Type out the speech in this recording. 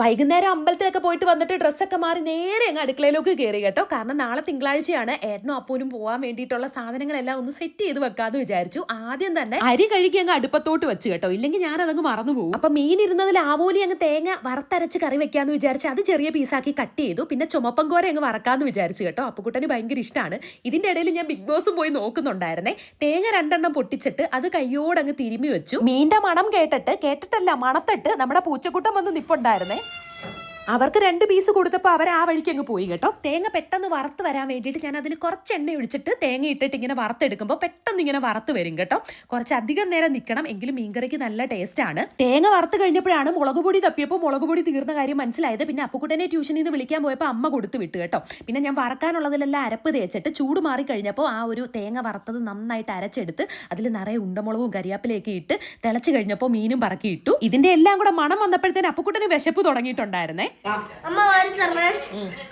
വൈകുന്നേരം അമ്പലത്തിലൊക്കെ പോയിട്ട് വന്നിട്ട് ഡ്രസ്സൊക്കെ മാറി നേരെ അങ്ങ് അടുക്കളയിലേക്ക് കയറി കേട്ടോ. കാരണം നാളെ തിങ്കളാഴ്ചയാണ്. ഏട്ടനും അപ്പൂനും പോകാൻ വേണ്ടിയിട്ടുള്ള സാധനങ്ങളെല്ലാം ഒന്ന് സെറ്റ് ചെയ്ത് വെക്കാന്ന് വിചാരിച്ചു. ആദ്യം തന്നെ അരി കഴുകി അങ്ങ് അടുപ്പത്തോട്ട് വെച്ച് കേട്ടോ. ഇല്ലെങ്കിൽ ഞാൻ അതങ്ങ് മറന്നു പോകും. അപ്പൊ മീൻ ഇരുന്നതിൽ ആവോലി അങ്ങ് തേങ്ങ വറുത്തരച്ച് കറി വെക്കാന്ന് വിചാരിച്ച് അത് ചെറിയ പീസാക്കി കട്ട് ചെയ്തു. പിന്നെ ചുമപ്പം കോര അങ്ങ് വറക്കാന്ന് വിചാരിച്ചു കേട്ടോ. അപ്പുക്കുട്ടന് ഭയങ്കര ഇഷ്ടമാണ് ഇതിന്റെ ഇടയിൽ ഞാൻ ബിഗ് ബോസും പോയി നോക്കുന്നുണ്ടായിരുന്നേ. തേങ്ങ രണ്ടെണ്ണം പൊട്ടിച്ചിട്ട് അത് കയ്യോടങ്ങ് തിരുമ്മി വെച്ചു. മീന്റെ മണം കേട്ടിട്ട് കേട്ടിട്ടല്ല മണത്തിട്ട് നമ്മുടെ പൂച്ചക്കുട്ടം വന്ന് നിപ്പുണ്ടായിരുന്നേ അവർക്ക് രണ്ട് പീസ് കൊടുത്തപ്പോൾ അവർ ആ വഴിക്ക് അങ്ങ് പോയി കേട്ടോ. തേങ്ങ പെട്ടെന്ന് വറുത്ത് വരാൻ വേണ്ടിയിട്ട് ഞാൻ അതിൽ കുറച്ച് എണ്ണ ഒഴിച്ചിട്ട് തേങ്ങ ഇട്ടിട്ട് ഇങ്ങനെ വറുത്തെടുക്കുമ്പോൾ പെട്ടെന്ന് ഇങ്ങനെ വറുത്ത് വരും കേട്ടോ. കുറച്ച് അധികം നേരം നിൽക്കണം എങ്കിലും മീൻകറിക്ക് നല്ല ടേസ്റ്റ് ആണ്. തേങ്ങ വറുത്ത് കഴിഞ്ഞപ്പോഴാണ് മുളക് പൊടി തപ്പിയപ്പോൾ മുളക് പൊടി തീർന്ന കാര്യം മനസ്സിലായത്. പിന്നെ അപ്പുക്കുട്ടനെ ട്യൂഷനിൽ നിന്ന് വിളിക്കാൻ പോയപ്പോൾ അമ്മ കൊടുത്ത് വിട്ടു കേട്ടോ. പിന്നെ ഞാൻ വറക്കാനുള്ളതിലെല്ലാം അരപ്പ് തേച്ചിട്ട് ചൂട് മാറി കഴിഞ്ഞപ്പോൾ ആ ഒരു തേങ്ങ വറുത്തത് നന്നായിട്ട് അരച്ചെടുത്ത് അതിൽ നിറയെ ഉണ്ടമുളകും കരിയാപ്പിലേക്ക് ഇട്ട് തിളച്ച് കഴിഞ്ഞപ്പോൾ മീനും പറക്കി ഇട്ടു. ഇതിന്റെ എല്ലാം കൂടെ മണം വന്നപ്പോഴത്തേന് അപ്പുക്കുട്ടന് വിശപ്പ് തുടങ്ങിയിട്ടുണ്ടായിരുന്നേ. അമ്മ വാരി തരണേ